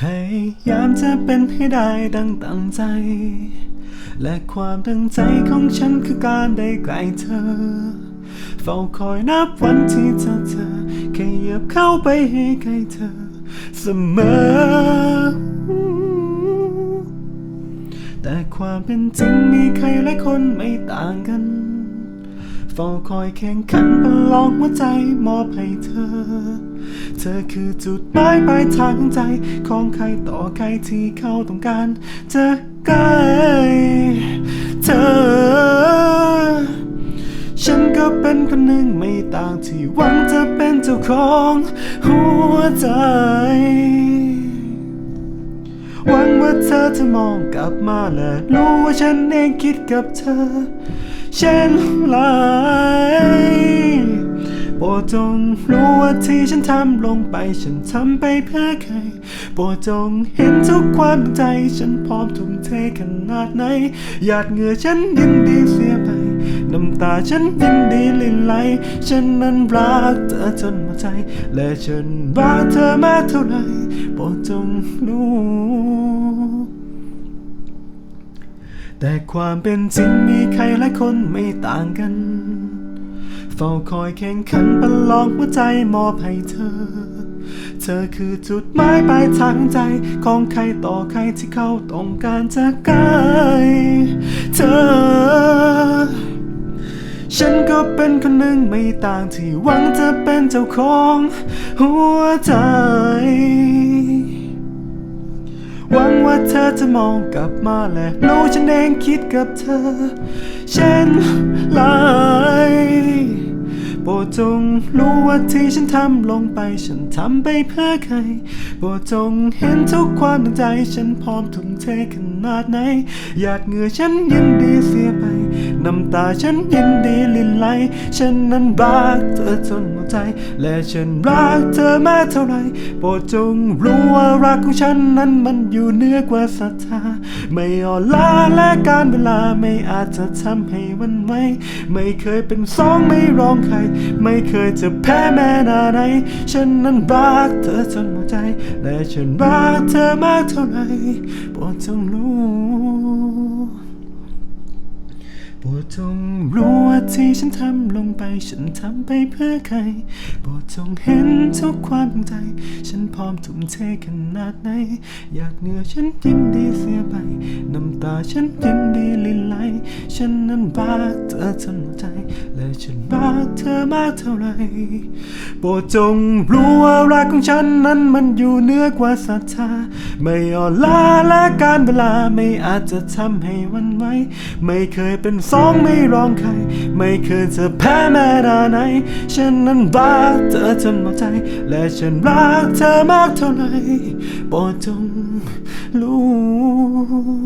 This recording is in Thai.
พยายามจะเป็นให้ได้ดังตั้งใจ และความตั้งใจของฉันคือการได้ใกล้เธอ เฝ้าคอยนับวันที่เธอเธอขยับเข้าไปให้ใกล้เธอ เสมอ แต่ความเป็นจริงมีใครหลายคนไม่ต่างกัน เฝ้าคอยแข่งขันประลองหัวใจมอบให้เธอ เธอคือจุดหมายปลายทางของใจ ของใครต่อใครที่เขาต้องการจะใกล้เธอ ฉันก็เป็นคนหนึ่งไม่ต่างที่หวังจะเป็นเจ้าของหัวใจ หวังว่าเธอจะมองกลับมาและรู้ว่าฉันเองคิดกับเธอ เช่นไรโปรดจงรู้ว่าที่ฉันทำลงไป ฉันทำไปเพื่อใคร โปรดจงเห็นทุกความใจ ฉันพร้อมทุ่มเทขนาดไหนหยาดเหงื่อฉันยินดีสิ น้ำตาฉันยินดีลินไหล ฉันนั้นรักเธอจนหมดใจ และฉันรักเธอมากเท่าไหรโปรดจงรู้แต่ความเป็นจริงมีใครหลายคนไม่ต่างกัน เฝ้าคอยแข่งขันประลองหัวใจมอบให้เธอ เธอคือจุดหมายปลายทางใจ ของใครต่อใครที่เขาต้องการจะใกล้เธอ ฉันก็เป็นคนหนึ่งไม่ต่างที่หวังจะเป็นเจ้าของหัวใจ หวังว่าเธอจะมองกลับมาและรู้ฉันเองคิดกับเธอ เช่นไรโปรดจงรู้ว่าที่ฉันทำลงไป ฉันทำไปเพื่อใคร โปรดจงเห็นทุกความตั้งใจ ฉันพร้อมทุ่มเทขนาดไหนหยาดเหงื่อฉันยินดีเสียไป น้ำตาฉันยินดีลินไหล ฉันนั้นรักเธอจนหมดใจ และฉันรักเธอมากเท่าไรโปรดจงรู้ว่ารักของฉันนั้นมันอยู่เหนือกว่าศรัทธา ไม่อ่อนล้าและการเวลาไม่อาจจะทำให้หวันไหวไม่เคยเป็นสองไม่ร้องใคร ไม่เคยจะแพ้แม้นาไหนฉันนั้นรักเธอจนหมดใจ และฉันรักเธอมากเท่าไรโปรดจงรู้ ปรดจงรู้ว่าที่ฉันทำลงไป ฉันทำไปเพื่อใครโปรดจงเห็นทุกความตั้งใจ ฉันพร้อมทุ่มเทขนาดไหน อยากเหนือฉันยินดีเสียไป น้ำตาฉันยินดีลินไหล ฉันนั้นรักเธอจนหมดใจ และฉันรักเธอมากเท่าไรโปรดจงรู้ว่ารักของฉันนั้นมันอยู่เหนือกว่าศรัทธา ไม่อ่อนล้าและการเวลาไม่อาจจะทำให้วันไหวไม่เคยเป็นสองไม่ร้องใคร ไม่เคยจะแพ้แม้นาไหน ฉันนั้นรักเธอจนหมดใจ และฉันรักเธอมากเท่าไหร่โปรดจงรู้